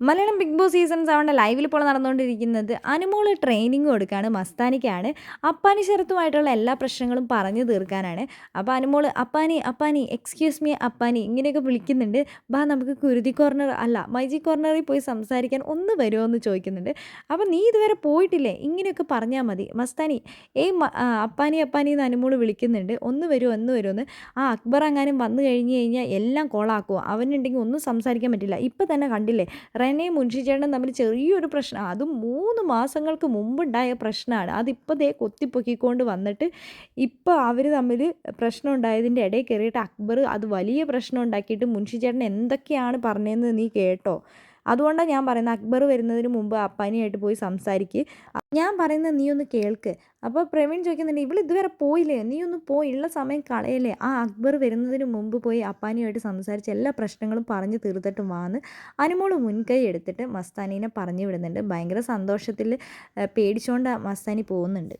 Malayalam Bigg Boss season സെവന്റെ ലൈവിൽ ഇപ്പോൾ നടന്നുകൊണ്ടിരിക്കുന്നത് അനുമോൾ ട്രെയിനിങ് കൊടുക്കുകയാണ് മസ്താനിക്കാണ്. അപ്പാനി ശരത്തുമായിട്ടുള്ള എല്ലാ പ്രശ്നങ്ങളും പറഞ്ഞു തീർക്കാനാണ്. അപ്പോൾ അനുമോൾ അപ്പാനി അപ്പാനി എക്സ്ക്യൂസ് മീ അപ്പാനി ഇങ്ങനെയൊക്കെ വിളിക്കുന്നുണ്ട്. ബാ നമുക്ക് കുരുതി കോർണർ അല്ല മൈജി കോർണറിൽ പോയി സംസാരിക്കാൻ ഒന്ന് വരുമോ എന്ന് ചോദിക്കുന്നുണ്ട്. അപ്പോൾ നീ ഇതുവരെ പോയിട്ടില്ലേ? ഇങ്ങനെയൊക്കെ പറഞ്ഞാൽ മതി. മസ്താനി ഏയ് അപ്പാനി അപ്പാനി എന്ന് അനുമോൾ വിളിക്കുന്നുണ്ട്. ഒന്ന് വരുമോ ഒന്ന് വരുമോ എന്ന്. ആ അക്ബർ അങ്ങാനും വന്നു കഴിഞ്ഞ് കഴിഞ്ഞാൽ എല്ലാം കോളാക്കുമോ അവനുണ്ടെങ്കിൽ ഒന്നും സംസാരിക്കാൻ പറ്റില്ല. ഇപ്പം തന്നെ കണ്ടില്ലേ? റെനയും മുൻഷിച്ചേട്ടനും തമ്മിൽ ചെറിയൊരു പ്രശ്നം. അതും മൂന്ന് മാസങ്ങൾക്ക് മുമ്പുണ്ടായ പ്രശ്നമാണ്. അതിപ്പോൾ ദേ കൊത്തിപ്പൊക്കിക്കൊണ്ട് വന്നിട്ട് ഇപ്പോൾ അവർ തമ്മിൽ പ്രശ്നം ഉണ്ടായതിന്റെ ഇടയിൽ കയറിയിട്ട് അക്ബർ അത് വലിയ പ്രശ്നം ഉണ്ടാക്കിയിട്ട് മുൻഷിച്ചേട്ടൻ എന്തൊക്കെയാണ് പറഞ്ഞതെന്ന് നീ കേട്ടോ? അതുകൊണ്ടാണ് ഞാൻ പറയുന്നത് അക്ബർ വരുന്നതിന് മുമ്പ് അപ്പാനിയായിട്ട് പോയി സംസാരിക്ക്. ഞാൻ പറയുന്നത് നീ ഒന്ന് കേൾക്ക്. അപ്പോൾ പ്രവീൺ ചോദിക്കുന്നുണ്ട് ഇവൾ ഇതുവരെ പോയില്ലേ? നീ ഒന്ന് പോയി ഉള്ള സമയം കളയല്ലേ? ആ അക്ബർ വരുന്നതിന് മുമ്പ് പോയി അപ്പാനിയുമായിട്ട് സംസാരിച്ച് എല്ലാ പ്രശ്നങ്ങളും പറഞ്ഞു തീർത്തിട്ട് വാന്ന് അനുമോൾ മുൻകൈ എടുത്തിട്ട് മസ്താനീനെ പറഞ്ഞു വിടുന്നുണ്ട്. ഭയങ്കര സന്തോഷത്തിൽ പേടിച്ചുകൊണ്ട് മസ്താനി പോകുന്നുണ്ട്.